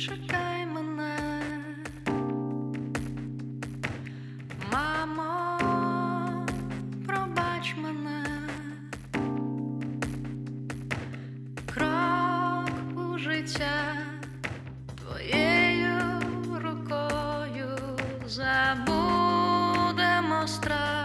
чекай мене, мамо, пробач мене, крок у життя твоєю рукою. Забудемо страх,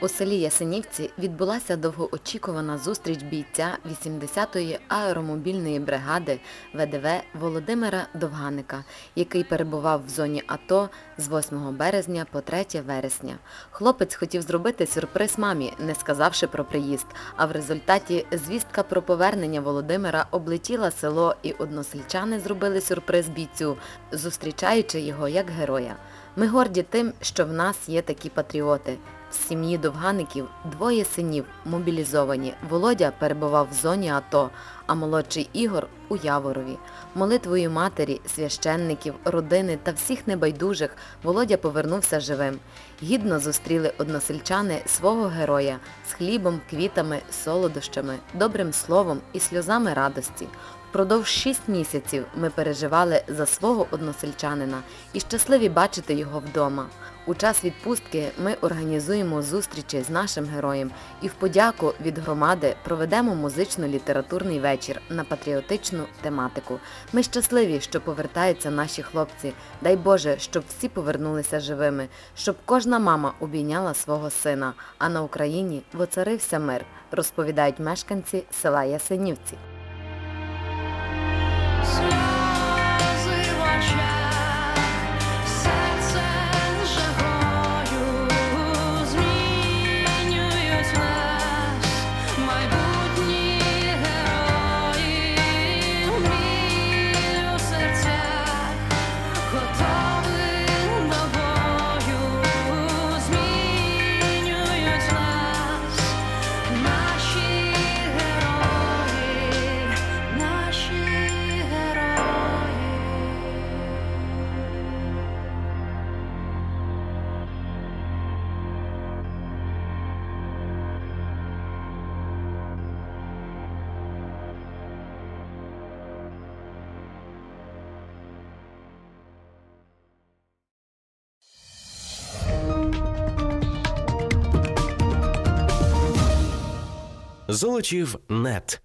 У селі Ясенівці відбулася довгоочікувана зустріч бійця 80-ї аеромобільної бригади ВДВ Володимира Довганика, який перебував в зоні АТО з 8 березня по 3 вересня. Хлопець хотів зробити сюрприз мамі, не сказавши про приїзд, а в результаті звістка про повернення Володимира облетіла село і односельчани зробили сюрприз бійцю, зустрічаючи його як героя. Ми горді тим, що в нас є такі патріоти. В сім'ї Довгаників двоє синів мобілізовані. Володя перебував в зоні АТО, а молодший Ігор у Яворові. Молитвою матері, священників, родини та всіх небайдужих Володя повернувся живим. Гідно зустріли односельчани свого героя з хлібом, квітами, солодощами, добрим словом і сльозами радості. Впродовж шість місяців ми переживали за свого односельчанина і щасливі бачити його вдома. У час відпустки ми організуємо зустрічі з нашим героєм і в подяку від громади проведемо музично-літературний вечір на патріотичну тематику. Ми щасливі, що повертаються наші хлопці. Дай Боже, щоб всі повернулися живими, щоб кожна мама обійняла свого сина, а на Україні воцарився мир, розповідають мешканці села Ясенівці. Золочів нет.